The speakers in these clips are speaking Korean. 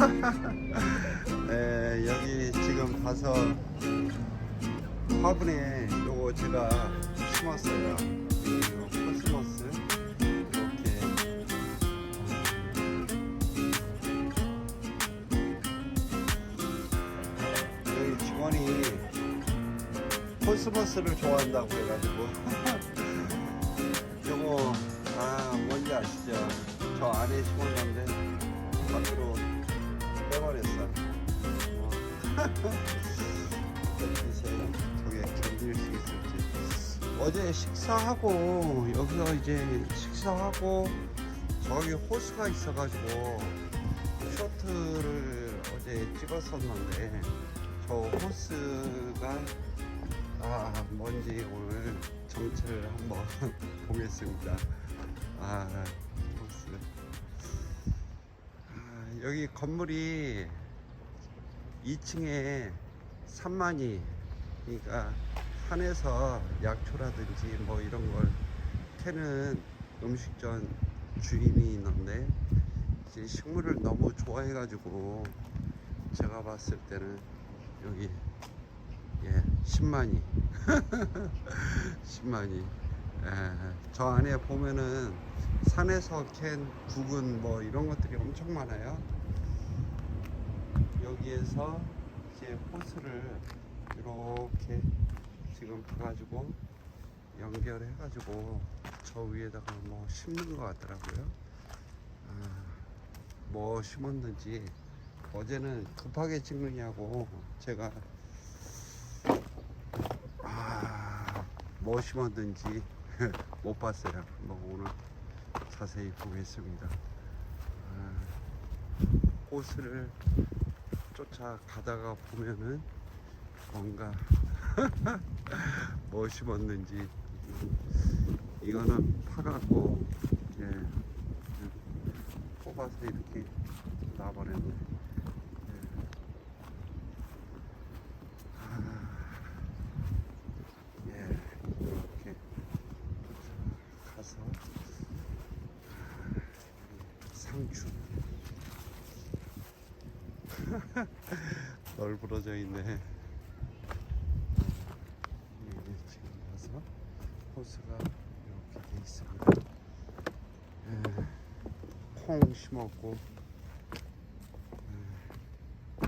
에, 여기 지금 가서 화분에 요거 제가 심었어요. 이거 코스모스 이렇게 여기 직원이 코스모스를 좋아한다고 해가지고 요거 아 뭔지 아시죠? 저 안에 심었는데 밖으로 저게 견딜 수 있을지. 어제 식사하고 여기서 이제 식사하고 저기 호수가 있어가지고 쇼트를 어제 찍었었는데 저 호스가 아 뭔지 오늘 정체를 한번 보겠습니다. 아 호스. 아, 여기 건물이 2층에 3만이 그러니까 산에서 약초라든지 뭐 이런 걸 캐는 음식점 주인이 있는데 이제 식물을 너무 좋아해 가지고 제가 봤을 때는 여기 예 10만이 10만이 예, 저 안에 보면은 산에서 캔 국은 뭐 이런 것들이 엄청 많아요. 여기에서 이제 호스를 이렇게 지금 봐가지고 연결해가지고 저 위에다가 뭐 심는 것 같더라고요. 아, 뭐 심었는지 어제는 급하게 찍느냐고 제가 아, 뭐 심었는지 못 봤어요. 뭐 오늘 자세히 보겠습니다. 아, 호스를 쫓아가다가 보면은 뭔가 뭐 심었는지 이거는 파갖고 이제 뽑아서 이렇게 놔버렸네. 예. 아, 예, 이렇게 가서 상추 널브러져 있네. 여기 지금 가서 호스가 이렇게 돼 있습니다. 예, 콩 심었고 예,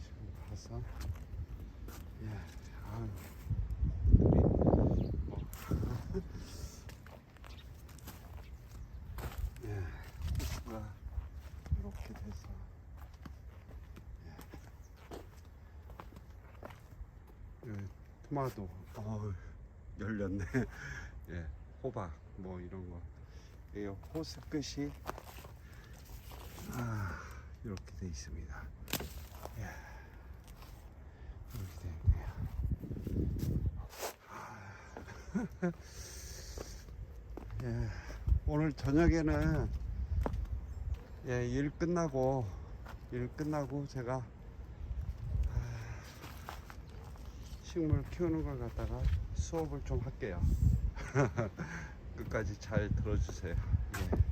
지금 가서 예, 뭐 예, 호스가 이렇게 돼서 예, 토마토. 어 열렸네. 예 호박 뭐 이런 거. 이 호스 끝이 아 이렇게 돼 있습니다. 예 이렇게 돼 있네요. 아, 예 오늘 저녁에는 예, 일 끝나고 일 끝나고 제가 식물 키우는 걸 갖다가 수업을 좀 할게요. 끝까지 잘 들어주세요. 예.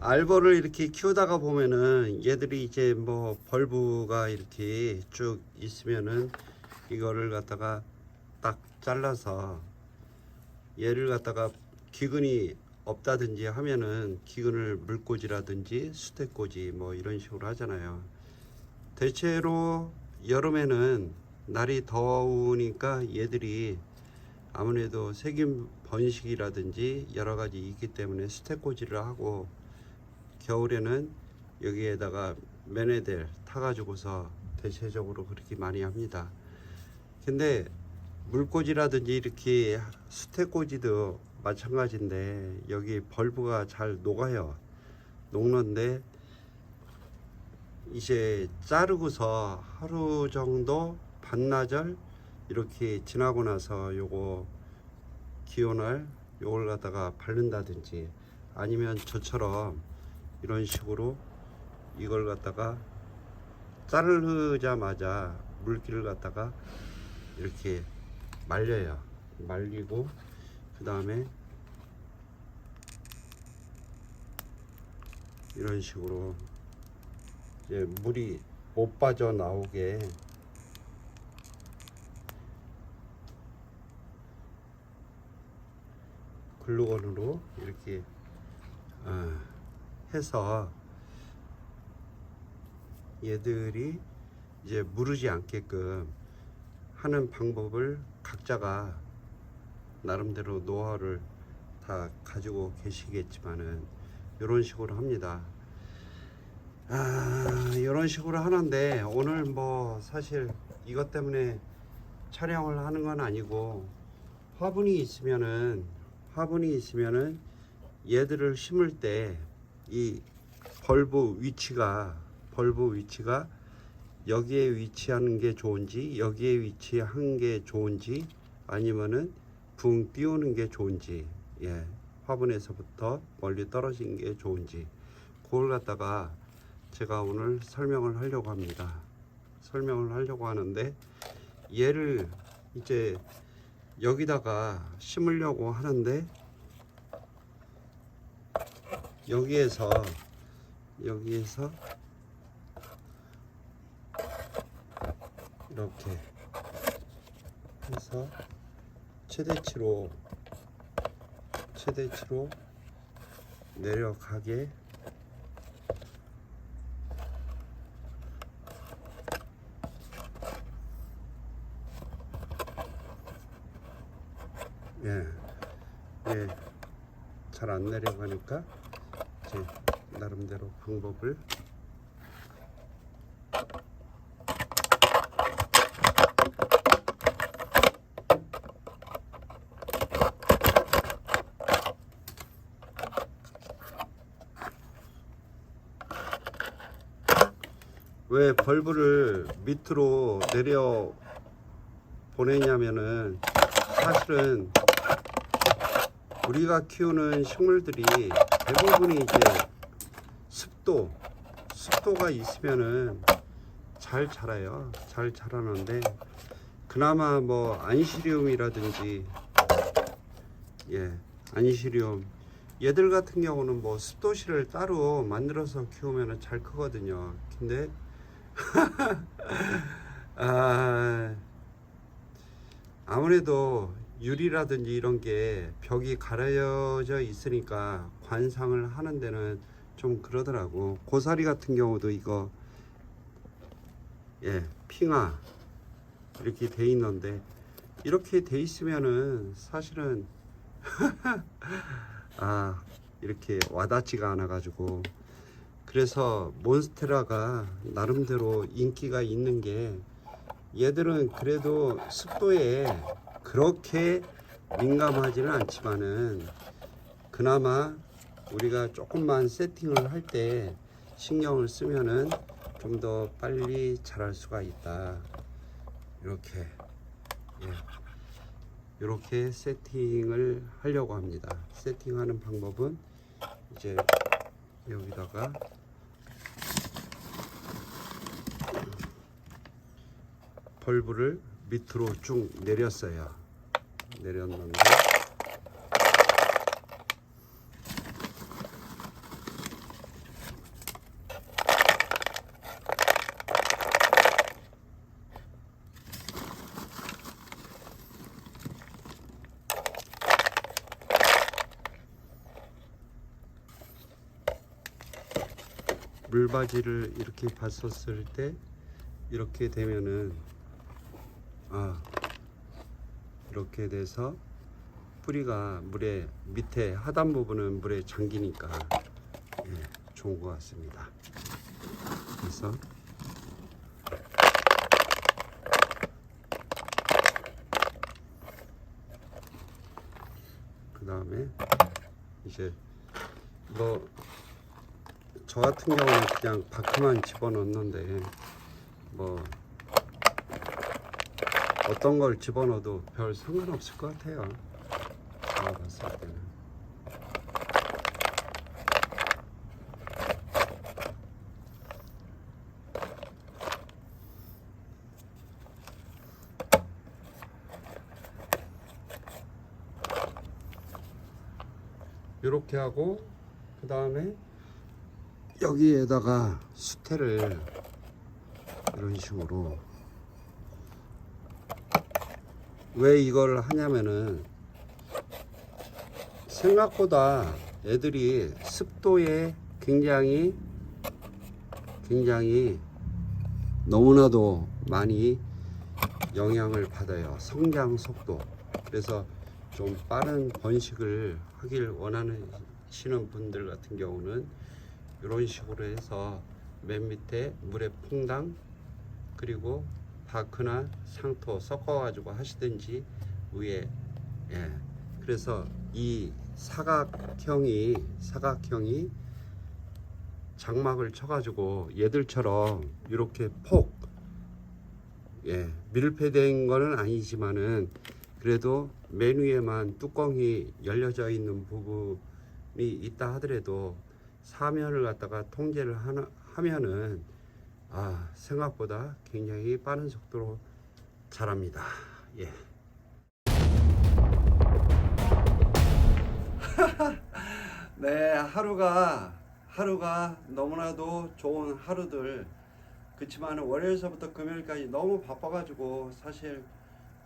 알버를 이렇게 키우다가 보면은 얘들이 이제 뭐 벌브가 이렇게 쭉 있으면은 이거를 갖다가 딱 잘라서 얘를 갖다가 기근이 없다든지 하면은 기근을 물꽂이라든지 수태꽂이 뭐 이런 식으로 하잖아요. 대체로 여름에는 날이 더우니까 얘들이 아무래도 세균 번식이라든지 여러 가지 있기 때문에 수태꽂이를 하고 겨울에는 여기에다가 메네델 타가지고서 대체적으로 그렇게 많이 합니다. 근데 물꽂이라든지 이렇게 수태꽂이도 마찬가지인데 여기 벌브가 잘 녹아요. 녹는데 이제 자르고서 하루 정도 반나절 이렇게 지나고 나서 요거 기온을 요걸 갖다가 바른다든지 아니면 저처럼 이런 식으로 이걸 갖다가 자르자마자 물기를 갖다가 이렇게 말려요. 말리고 그 다음에 이런 식으로 이제 물이 못 빠져 나오게 글루건으로 이렇게 아, 해서 얘들이 이제 무르지 않게끔 하는 방법을 각자가 나름대로 노하우를 다 가지고 계시겠지만은 이런 식으로 합니다. 아, 이런 식으로 하는데 오늘 뭐 사실 이것 때문에 촬영을 하는 건 아니고 화분이 있으면은 화분이 있으면은 얘들을 심을 때 이 벌브 위치가 벌브 위치가 여기에 위치하는 게 좋은지 여기에 위치한 게 좋은지 아니면은 붕 띄우는 게 좋은지 예 화분에서부터 멀리 떨어진 게 좋은지 그걸 갖다가 제가 오늘 설명을 하려고 합니다. 설명을 하려고 하는데 얘를 이제 여기다가 심으려고 하는데 여기에서 여기에서 이렇게 해서 최대치로 최대치로 내려가게 예, 예, 잘 안 내려가니까 제 나름대로 방법을 왜 벌브를 밑으로 내려 보내냐면은 사실은 우리가 키우는 식물들이 대부분이 이제 습도 습도가 있으면은 잘 자라요. 잘 자라는데 그나마 뭐 안시리움이라든지 예 안시리움. 얘들 같은 경우는 뭐 습도실을 따로 만들어서 키우면은 잘 크거든요. 근데 아 아무래도 유리라든지 이런 게 벽이 가려져 있으니까 관상을 하는 데는 좀 그러더라고. 고사리 같은 경우도 이거 예, 핑화 이렇게 돼 있는데 이렇게 돼 있으면은 사실은 아, 이렇게 와닿지가 않아 가지고 그래서 몬스테라가 나름대로 인기가 있는 게 얘들은 그래도 습도에 그렇게 민감하지는 않지만은 그나마 우리가 조금만 세팅을 할 때 신경을 쓰면은 좀 더 빨리 자랄 수가 있다. 이렇게 예. 이렇게 세팅을 하려고 합니다. 세팅하는 방법은 이제 여기다가 벌브를 밑으로 쭉 내렸어요. 내렸는데 물바지를 이렇게 봤었을 때 이렇게 되면은 아 이렇게 돼서 뿌리가 물에 밑에 하단 부분은 물에 잠기니까 예, 좋은 것 같습니다. 그래서 그 다음에 이제 뭐 저 같은 경우는 그냥 바크만 집어넣는데 뭐 어떤 걸 집어넣어도 별 상관없을 것 같아요. 제가 봤을 때는. 이렇게 하고 그 다음에 여기에다가 수태를 이런 식으로 왜 이걸 하냐면은 생각보다 애들이 습도에 굉장히 굉장히 너무나도 많이 영향을 받아요. 성장 속도. 그래서 좀 빠른 번식을 하길 원하시는 분들 같은 경우는 이런 식으로 해서 맨 밑에 물에 퐁당 그리고 바크나 상토 섞어 가지고 하시든지 위에 예. 그래서 이 사각형이 사각형이 장막을 쳐가지고 얘들처럼 이렇게 폭 예, 밀폐된 거는 아니지만은 그래도 맨 위에만 뚜껑이 열려져 있는 부분이 있다 하더라도 사면을 갖다가 통제를 하면은 아 생각보다 굉장히 빠른 속도로 자랍니다. 예. 네 하루가 하루가 너무나도 좋은 하루들 그렇지만 월요일서부터 금요일까지 너무 바빠가지고 사실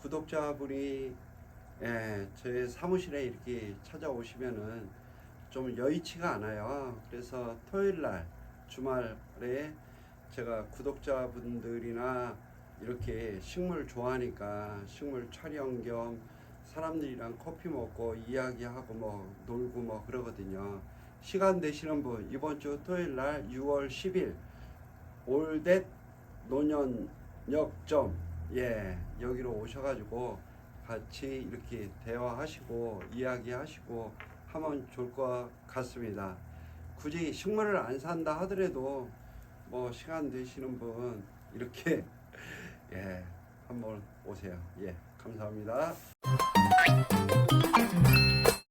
구독자분이 예, 제 사무실에 이렇게 찾아오시면은 좀 여의치가 않아요. 그래서 토요일 날 주말에 제가 구독자분들이나 이렇게 식물 좋아하니까 식물 촬영 겸 사람들이랑 커피 먹고 이야기하고 뭐 놀고 뭐 그러거든요. 시간 되시는 분 이번 주 토요일 날 6월 10일 올댓 노년역점 예 여기로 오셔가지고 같이 이렇게 대화하시고 이야기하시고 하면 좋을 것 같습니다. 굳이 식물을 안 산다 하더라도 뭐 시간 되시는 분 이렇게 예 한번 오세요. 예 감사합니다.